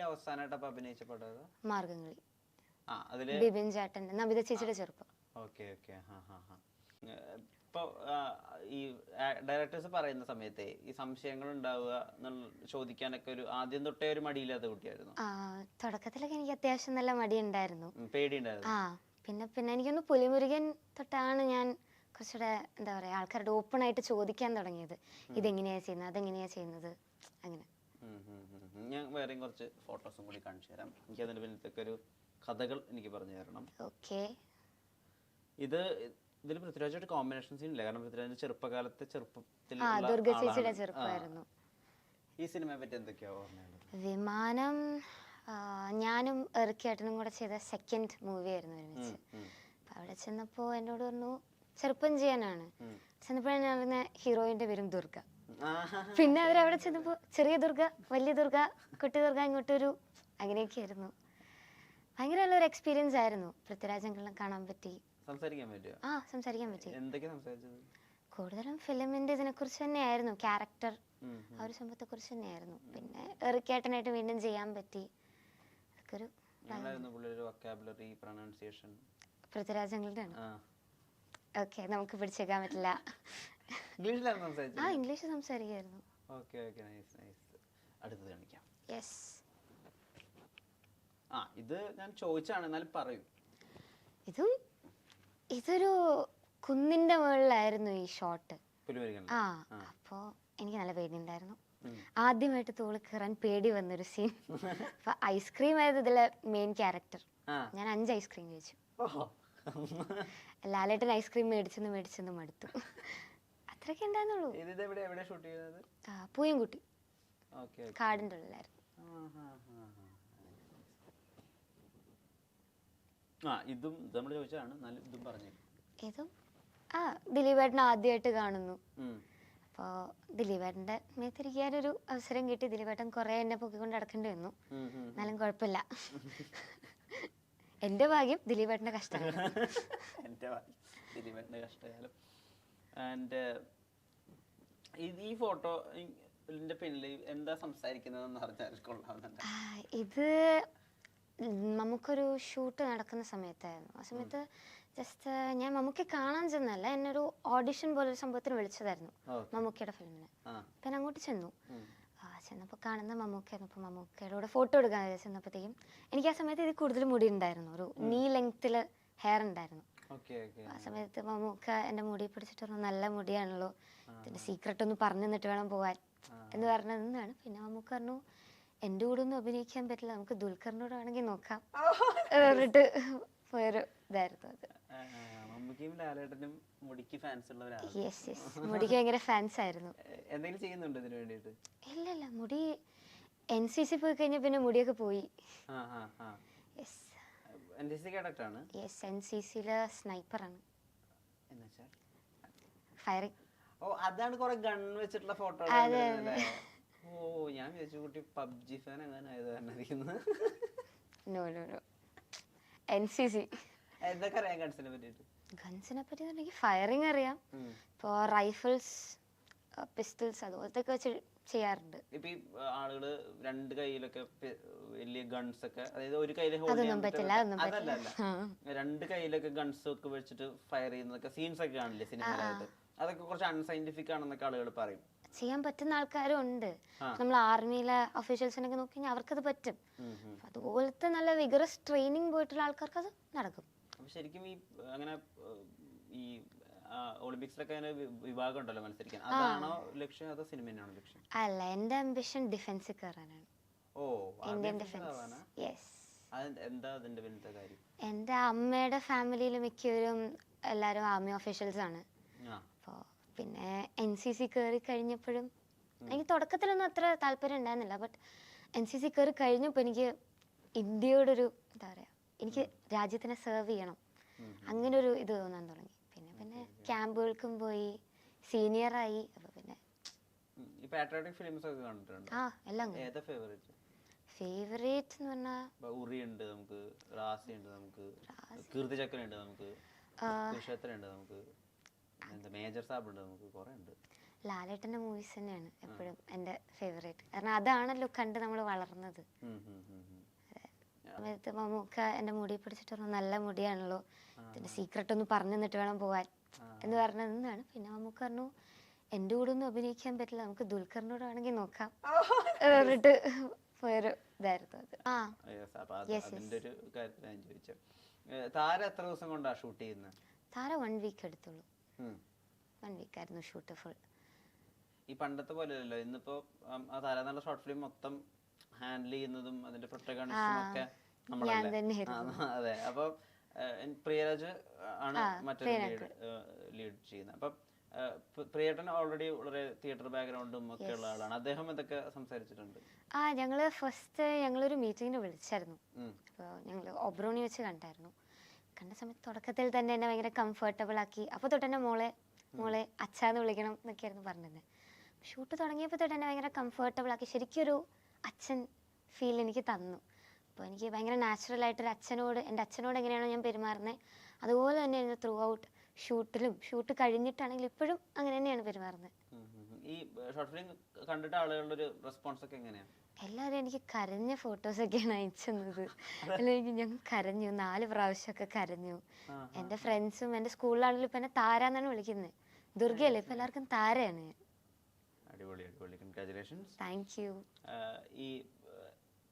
ഏറ്റവും അവസാനമായിട്ട് അപ്പൊ അഭിനയിച്ച പടം ഏതാ? മാർഗംകളി. ആ അതിൽ ബിബിൻ ചേട്ടന്റെ നബിത ചേച്ചിയുടെ ചെറുപ്പം. ഓക്കെ ഓക്കെ ഈ ഡയറക്ടേഴ്സ് പറയുന്ന സമയത്തെ ഈ സംശയങ്ങൾ ഉണ്ടാവുക എന്നുള്ള ചോദിക്കാനൊക്കെ ഒരു ആദ്യം തൊട്ടേ ഒരു മടിയില്ലാത്ത കുട്ടിയായിരുന്നു. ആ, തുടക്കത്തിലൊക്കെ എനിക്ക് അത്യാവശ്യം നല്ല മടിയുണ്ടായിരുന്നു. ഉം, പേടിയുണ്ടായിരുന്നു. ആ പിന്നെ പിന്നെ എനിക്കൊന്ന് പുലിമുരുകൻ തൊട്ടാണ് ഞാൻ കുറച്ചുകൂടെ എന്താ പറയാ ആൾക്കാരോട് ഓപ്പൺ ആയിട്ട് ചോദിക്കാൻ തുടങ്ങിയത്. ഇതെങ്ങനെയാ ചെയ്യുന്നത് അതെങ്ങനെയാ ചെയ്യുന്നത് അങ്ങനെ. ഞാൻ വേറെയും കുറച്ച് ഫോട്ടോസും കൂടി കാണിച്ചു തരാം. എനിക്ക് അതിന്റെ പിന്നത്തേക്ക് ഒരു കഥകൾ എനിക്ക് പറഞ്ഞു തരണം. ഓക്കെ. ഇത് ഇതിൽ പൃഥ്വിരാജായിട്ട് കോമ്പിനേഷൻ സീൻ ഇല്ല. കാരണം പൃഥ്വിരാജിന്റെ ചെറുപ്പകാലത്തെ ചെറുപ്പത്തിൽ ഈ സിനിമയെ പറ്റി എന്തൊക്കെയാ വിമാനം ഞാനും എറിക്കേട്ടനും കൂടെ ചെയ്ത സെക്കൻഡ് മൂവി ആയിരുന്നു ഒരുമിച്ച്. അപ്പൊ അവിടെ ചെന്നപ്പോ എന്നോട് പറഞ്ഞു ചെറുപ്പം ചെയ്യാനാണ്. ചെന്നപ്പോഴാണ് ഞാൻ പറഞ്ഞ ഹീറോയിന്റെ പേരും ദുർഗ. പിന്നെ അവരവിടെ ചെന്നപ്പോ ചെറിയ ദുർഗ വലിയ ദുർഗ കുട്ടി ദുർഗ ഇങ്ങോട്ടൊരു അങ്ങനെയൊക്കെ ആയിരുന്നു ഭയങ്കര നല്ലൊരു എക്സ്പീരിയൻസ് ആയിരുന്നു പൃഥ്വിരാജെല്ലാം കാണാൻ പറ്റി. ആ സംസാരിക്കാൻ പറ്റി. കൂടുതലും ഫിലിമിന്റെ ഇതിനെ കുറിച്ച് തന്നെയായിരുന്നു ക്യാരക്ടർ ആ ഒരു സംഭവത്തെ കുറിച്ച് തന്നെയായിരുന്നു. പിന്നെ എറിക്കേട്ടനായിട്ട് വീണ്ടും ചെയ്യാൻ പറ്റി. അതൊക്കെ ഒരു പൃഥ്വിരാജങ്ങളുടെ ആണ് ഓക്കെ നമുക്ക് പിടിച്ചേക്കാൻ പറ്റില്ല. ഇംഗ്ലീഷിലാണ് ആ സംസാരിച്ചത് ഇംഗ്ലീഷ് സംസാരിക്കായിരുന്നു ഓക്കെ ഓക്കെ നൈസ് നൈസ്. അടുത്തത് കാണിക്കാം. യെസ്. ആ ഇത് ഞാൻ ചോദിച്ചാണ് എന്നാലും പറയൂ. ഇതും ഇതൊരു കുന്നിന്റെ മുകളിലായിരുന്നു ഈ ഷോട്ട്. ആ അപ്പോ എനിക്ക് നല്ല പേടിയുണ്ടായിരുന്നു ഉണ്ടായിരുന്നു. ആദ്യമായിട്ട് തോളി കയറാൻ പേടി വന്നൊരു സീൻ അപ്പൊ ഐസ്ക്രീം ആയിരുന്നു ഇതിലെ മെയിൻ ക്യാരക്ടർ ഞാൻ അഞ്ച് ഐസ്ക്രീം കഴിച്ചു. ലാലേട്ടൻ ഐസ്ക്രീം മേടിച്ചെന്ന് മേടിച്ചെന്ന് മടുത്തു. അത്രയൊക്കെ ഉണ്ടായിരുന്നുള്ളൂ പൂയംകുട്ടി. കാടിന്റെ ഉള്ളിലായിരുന്നു ആ ഇതും നമ്മൾ ചോദിച്ചതാണ്. എന്നാലും ഇതും പറഞ്ഞു. ഇതും ആ ദിലീപേട്ടൻ ആദ്യമായിട്ട് കാണുന്നു. ഉം. അപ്പോൾ ദിലീപേട്ടന്റെ മേത്തിരിക്കാനൊരു അവസരം കിട്ടി. ദിലീപേട്ടൻ കുറേ എന്നെ പൊക്കിക്കൊണ്ട് നടക്കേണ്ടി വന്നു. എന്നാലും കുഴപ്പമില്ല. എന്റെ ഭാഗ്യം ദിലീപേട്ടന്റെ കഷ്ടം എന്റെ ഭാഗ്യം. കഷ്ടകാലം. ആൻഡ് ഇത് ഈ ഫോട്ടോ ഇതിന്റെ പിന്നിൽ എന്താ സംസാരിക്കുന്നതെന്ന് പറഞ്ഞാൽ കൊള്ളാവുന്നുണ്ട്. ആ, ഇത് നമുക്കൊരു ഷൂട്ട് നടക്കുന്ന സമയത്തായിരുന്നു. ആ സമയത്ത് ജസ്റ്റ് ഞാൻ മമ്മൂക്കി കാണാൻ ചെന്നല്ല എന്നെ ഒരു ഓഡിഷൻ പോലെ ഒരു സംഭവത്തിന് വിളിച്ചതായിരുന്നു മമ്മൂക്കയുടെ ഫിലിമിന് പിന്നെ ഞാൻ അങ്ങോട്ട് ചെന്നു. ചെന്നപ്പോൾ കാണുന്ന മമ്മൂക്കായിരുന്നു അപ്പോൾ മമ്മൂക്കയുടെ കൂടെ ഫോട്ടോ എടുക്കാൻ ചെന്നപ്പോഴത്തേക്കും എനിക്ക് ആ സമയത്ത് ഇതിൽ കൂടുതൽ മുടി ഉണ്ടായിരുന്നു. ഒരു നീ ലെങ്ത്തിൽ ഹെയർ ഉണ്ടായിരുന്നു. ആ സമയത്ത് മമ്മൂക്ക എന്റെ മുടി പിടിച്ചിട്ട് പറഞ്ഞു നല്ല മുടിയാണല്ലോ. ഇതിന്റെ സീക്രട്ട് ഒന്ന് പറഞ്ഞു തന്നിട്ട് വേണം പോകാൻ എന്ന് പറഞ്ഞു നിന്നാണ്. പിന്നെ മമ്മൂക്ക പറഞ്ഞു എന്റെ കൂടെ ഒന്നും അഭിനയിക്കാൻ പറ്റില്ല. നമുക്ക് ദുൽഖറിനോട് വേണമെങ്കിൽ നോക്കാം. എന്ന് പറഞ്ഞിട്ട് പോയൊരു ഇതായിരുന്നു അത്. ആ, മമ്മൂക്കിയും ലാലേട്ടനും മുടിക്ക് ഫാൻസ് ഉള്ളവരാണ്. യെസ് യെസ് മുടിക്ക് ഭയങ്കര ഫാൻസ് ആയിരുന്നു. എന്തെങ്കിലും ചെയ്യുന്നുണ്ടോ ഇതിനു വേണ്ടിട്ട് ഇല്ലല്ല ഇല്ല മുടി എൻ സി സി പോയി കഴിഞ്ഞാൽ പിന്നെ മുടിയൊക്കെ പോയി. യെസ് എൻ സി ആണ്? യെസ് എൻ സി സിയിലെ സ്നൈപ്പറാണ് എന്നുവെച്ചാൽ ഫയറിംഗ് ഓ അതാണ് കുറെ ഗൺ വെച്ചിട്ടുള്ള ഫോട്ടോ ഓ ഞാൻ വിചാരിച്ചു കുട്ടി പബ്ജി ഫാൻ അങ്ങനെ ആയത് തന്നെ no no no N C C എന്തൊക്കെ അറിയാം ഗൺസിനെ പറ്റിയിട്ട്? ഗൺസിനെ പറ്റി പറഞ്ഞെങ്കിൽ ഫയറിങ് അറിയാം. ഇപ്പോ ഇപ്പോൾ റൈഫിൾസ് പിസ്റ്റൾസ് അതുപോലത്തെ ഒക്കെ വെച്ച് ചെയ്യാറുണ്ട്. ഇപ്പൊ ഈ ആളുകൾ രണ്ട് കൈയിലൊക്കെ വലിയ ഗൺസ് ഒക്കെ അതായത് ഒരു കയ്യിൽ അതല്ല രണ്ട് കയ്യിലൊക്കെ ഗൺസ് ഒക്കെ വെച്ചിട്ട് ഫയർ ചെയ്യുന്നതൊക്കെ സീൻസ് ഒക്കെ കാണില്ലേ സിനിമയിലായിട്ട്? അതൊക്കെ കുറച്ച് അൺസൈന്റിഫിക് ആണെന്നൊക്കെ ആളുകൾ പറയും. ചെയ്യാൻ പറ്റുന്ന ആൾക്കാരും ഉണ്ട് നമ്മൾ ആർമിയിലെ ഒഫീഷ്യൽസിനൊക്കെ നോക്കി കഴിഞ്ഞാൽ അവർക്കത് പറ്റും. അതുപോലത്തെ നല്ല വിഗറസ് ട്രെയിനിങ് പോയിട്ടുള്ള ആൾക്കാർക്ക് അത് നടക്കും. അപ്പൊ ശരിക്കും ഈ അങ്ങനെ ഈ ഒളിമ്പിക്സിലൊക്കെ അങ്ങനെ വിഭാഗം ഉണ്ടല്ലോ മത്സരിക്കാൻ. അതാണോ ലക്ഷ്യം അതോ സിനിമ തന്നെയാണോ ലക്ഷ്യം? അല്ല എന്റെ അംബിഷൻ ഡിഫൻസ് കയറാനാണ് ഓ ഇന്ത്യൻ ഡിഫൻസ്? യെസ് എന്താ അതിന്റെ പിന്നത്തെ കാര്യം? എന്റെ അമ്മയുടെ ഫാമിലിയിൽ മിക്കവരും എല്ലാരും ആർമി ഓഫീഷ്യൽസ് ആണ്. അപ്പോൾ പിന്നെ എൻ സി സി കയറി കഴിഞ്ഞപ്പോഴും എനിക്ക് തുടക്കത്തിലൊന്നും അത്ര താല്പര്യം ഉണ്ടായിരുന്നില്ല ബട്ട് എൻ സി സി കയറി കഴിഞ്ഞപ്പോൾ എനിക്ക് ഇന്ത്യയോടൊരു എന്താ പറയുക എനിക്ക് രാജ്യത്തിനെ സെർവ് ചെയ്യണം. അങ്ങനെ ഒരു ഇത് തോന്നാൻ തുടങ്ങി. പിന്നെ പിന്നെ ക്യാമ്പുകൾക്കും പോയി. സീനിയറായി അപ്പോൾ പിന്നെ ആ എല്ലാം ഫേവറേറ്റ് എന്ന് പറഞ്ഞാൽ ഉറി ഉണ്ട് നമുക്ക് റാസി ഉണ്ട് നമുക്ക് കീർത്തിചക്ര ഉണ്ട് നമുക്ക് കുരുക്ഷേത്ര ഉണ്ട് നമുക്ക് മേജർ സാബ് ഉണ്ട് നമുക്ക് കുറെ ഉണ്ട്. ലാലേട്ടന്റെ മൂവീസ് തന്നെയാണ് എപ്പോഴും എന്റെ ഫേവറേറ്റ് കാരണം അതാണല്ലോ കണ്ട് നമ്മൾ വളർന്നത്. സമയത്ത് മമ്മൂക്ക എന്റെ മുടി പിടിച്ചിട്ട് പറഞ്ഞു നല്ല മുടിയാണല്ലോ. ഇതിന്റെ സീക്രട്ട് ഒന്ന് പറഞ്ഞു തന്നിട്ട് വേണം പോവാൻ എന്ന് പറഞ്ഞത് നിന്നാണ് പിന്നെ മമ്മൂക്ക പറഞ്ഞു എന്റെ കൂടെ ഒന്നും അഭിനയിക്കാൻ പറ്റില്ല നമുക്ക് ദുൽഖറിനോട് വേണമെങ്കിൽ നോക്കാം. പറഞ്ഞിട്ട് പോയൊരു ഇതായിരുന്നു അത്. ആ. താര എത്ര ദിവസം കൊണ്ടാ ഷൂട്ട് ചെയ്യുന്നത് താര വൺ വീക്ക് എടുത്തുള്ളൂ. വൺ വീക്ക് ആയിരുന്നു ഷൂട്ട് ഫുൾ ഈ പണ്ടത്തെ പോലെ അല്ലല്ലോ ഇന്നിപ്പോ താര നല്ല ഷോർട്ട് ഫിലിം മൊത്തം ഹാൻഡിൽ ചെയ്യുന്നതും അതിന്റെ പ്രൊട്ടഗണിസ്റ്റും ഒക്കെ നമ്മളല്ലേ? അതെ. അപ്പൊ പ്രിയരാജ് ആണ് മറ്റൊരു ലീഡ്. ലീഡ് ചെയ്യുന്നത്. അപ്പം പ്രിയേട്ടൻ ഓൾറെഡി വളരെ തിയേറ്റർ ബാക്ക്ഗ്രൗണ്ടും ഒക്കെ ഉള്ള ആളാണ്. അദ്ദേഹം എന്തൊക്കെ സംസാരിച്ചിട്ടുണ്ട്. ആ ഞങ്ങൾ ഫസ്റ്റ് ഞങ്ങളൊരു മീറ്റിങ്ങിന് വിളിച്ചായിരുന്നു. അപ്പോൾ ഞങ്ങൾ ഒബ്രോണി വെച്ച് കണ്ടായിരുന്നു. കണ്ട സമയത്ത് തുടക്കത്തിൽ തന്നെ എന്നെ ഭയങ്കര കംഫർട്ടബിൾ ആക്കി. അപ്പോൾ തൊട്ട് തന്നെ മോളെ മോളെ അച്ഛാന്ന് വിളിക്കണം എന്നൊക്കെയായിരുന്നു പറഞ്ഞത് ഷൂട്ട് തുടങ്ങിയപ്പോൾ തൊട്ട് എന്നെ ഭയങ്കര കംഫർട്ടബിൾ ആക്കി. ശരിക്കും ഒരു അച്ഛൻ ഫീൽ എനിക്ക് തന്നു. അപ്പോൾ എനിക്ക് ഭയങ്കര നാച്ചുറൽ ആയിട്ടൊരു അച്ഛനോട് എന്റെ അച്ഛനോട് എങ്ങനെയാണോ ഞാൻ പെരുമാറുന്നത് അതുപോലെ തന്നെയായിരുന്നു ത്രൂ ഔട്ട് ഷൂട്ടിലും ഷൂട്ട് കഴിഞ്ഞിട്ടാണെങ്കിൽ ഇപ്പോഴും അങ്ങനെ തന്നെയാണ് പെരുമാറുന്നത്. ഈ ഷോർട്ട് ഫിലിം കണ്ടിട്ട് ആളുകളുടെ ഒരു റെസ്പോൺസ് ഒക്കെ എങ്ങനെയാണ് എല്ലാവരും എനിക്ക് കരഞ്ഞ ഫോട്ടോസൊക്കെയാണ് അയച്ചത് അല്ലെങ്കിൽ ഞാൻ കരഞ്ഞു നാല് പ്രാവശ്യമൊക്കെ കരഞ്ഞു. എന്റെ എന്റെ ഫ്രണ്ട്സും എന്റെ സ്കൂളിലാണെങ്കിലും ഇപ്പം എന്നെ താര എന്നാണ് വിളിക്കുന്നത്. ദുർഗയല്ലേ? ഇപ്പം എല്ലാവർക്കും താരയാണ്. ഞാൻ അടിപൊളി അടിപൊളി. കൺഗ്രാചുലേഷൻസ് താങ്ക് യു ഈ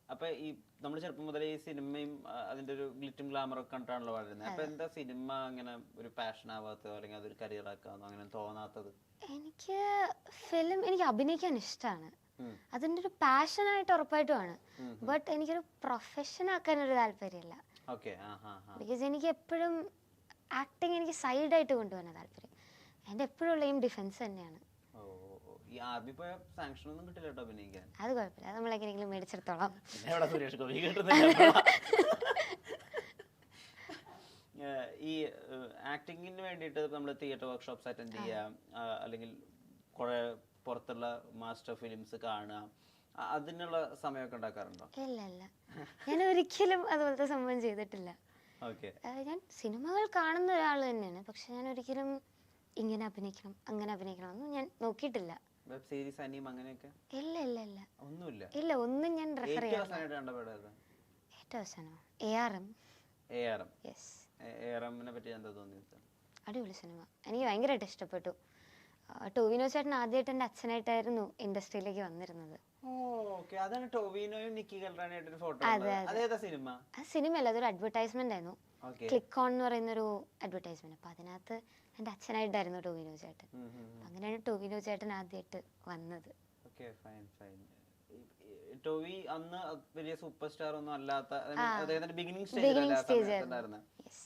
അപ്പൊ ഈ നമ്മൾ ചെറുപ്പം മുതൽ ഈ സിനിമയും അതിന്റെ ഒരു ഗ്ലിറ്റും ഗ്ലാമറും ഒക്കെ കണ്ടിട്ടാണല്ലോ വളരുന്നത് അപ്പൊ എന്താ സിനിമ അങ്ങനെ ഒരു പാഷൻ ആവാത്തതോ അല്ലെങ്കിൽ അതൊരു കരിയർ ആക്കാന്നോ അങ്ങനെ തോന്നാത്തത്? എനിക്ക് ഫിലിം എനിക്ക് അഭിനയിക്കാൻ ഇഷ്ടമാണ് അതിന്റെ ഒരു പാഷൻ ആയിട്ട് ഉറപ്പായിട്ടുമാണ് ആണ്. ബട്ട് എനിക്കൊരു പ്രൊഫഷൻ ആക്കാൻ ഒരു താല്പര്യമില്ല ബിക്കോസ് എനിക്ക് എപ്പോഴും ആക്ടിങ് എനിക്ക് സൈഡായിട്ട് കൊണ്ടുപോകാൻ താല്പര്യം. എന്റെ എപ്പോഴും ഉള്ള എയിം ഡിഫൻസ് തന്നെയാണ്. ഈ ആർമി പോയ സാങ്ഷൻ ഒന്നും കിട്ടില്ല കേട്ടോ അഭിനയിക്കാൻ. അത് കുഴപ്പമില്ല. അത് നമ്മളെങ്ങനെയെങ്കിലും മേടിച്ചെടുത്തോളാം. പിന്നെ എവിടെ സുരേഷ് ഗോപി കിട്ടുന്നില്ല. ഈ ആക്ടിങ്ങിന് വേണ്ടിയിട്ട് നമ്മൾ തിയേറ്റർ വർക്ക്ഷോപ്സ് അറ്റൻഡ് ചെയ്യുക അല്ലെങ്കിൽ കുറെ പുറത്തുള്ള മാസ്റ്റർ ഫിലിംസ് കാണുക. അതിനുള്ള സമയമൊക്കെ ഉണ്ടാക്കാറുണ്ടോ? ഇല്ല ഇല്ല. ഞാൻ ഒരിക്കലും അതുപോലത്തെ സംഭവം ചെയ്തിട്ടില്ല. ഞാൻ സിനിമകൾ കാണുന്ന ഒരാൾ തന്നെയാണ്. പക്ഷെ ഞാൻ ഒരിക്കലും ഇങ്ങനെ അഭിനയിക്കണം അങ്ങനെ അഭിനയിക്കണം ഒന്നും ഞാൻ നോക്കിയിട്ടില്ല. വെബ് സീരീസ് അനിയും അങ്ങനെയൊക്കെ? ഇല്ല ഇല്ല ഇല്ല. ഒന്നുമില്ല. ഇല്ല ഒന്നും ഞാൻ റെഫർ ഏറ്റവും ചെയ്യാറില്ല. അവസാനമായിട്ട് കണ്ട പടം ഏതാ? ഏറ്റവും അവസാനമോ A R M A R M yes പറ്റി എന്താ തോന്നിയത്? അടിപൊളി സിനിമ. എനിക്ക് ഭയങ്കരമായിട്ട് ഇഷ്ടപ്പെട്ടു. ടോവിനോ ചേട്ടൻ ആദ്യമായിട്ട് എന്റെ അച്ഛനായിട്ടായിരുന്നു ഇൻഡസ്ട്രിയിലേക്ക് വന്നിരുന്നത്. അതാണ് ടൊവിനോയും നിക്കി കൽറാനായിട്ട് ഫോട്ടോ. അതേതാ സിനിമ? ആ സിനിമയല്ല അതൊരു അഡ്വർടൈസ്മെന്റ് ആയിരുന്നു. ക്ലിക്ക് ഓൺ എന്ന് പറയുന്ന ഒരു അഡ്വർടൈസ്മെന്റ് അപ്പൊ അതിനകത്ത് എന്റെ അച്ഛനായിട്ടായിരുന്നു ടോവിനോ ചേട്ടൻ. അങ്ങനെയാണ് ടോവിനോ ചേട്ടൻ ആദ്യമായിട്ട് വന്നത്. ടോവി അന്ന് വലിയ സൂപ്പർ സ്റ്റാർ ഒന്നും അല്ലാത്ത ബിഗിനിങ് സ്റ്റേജ്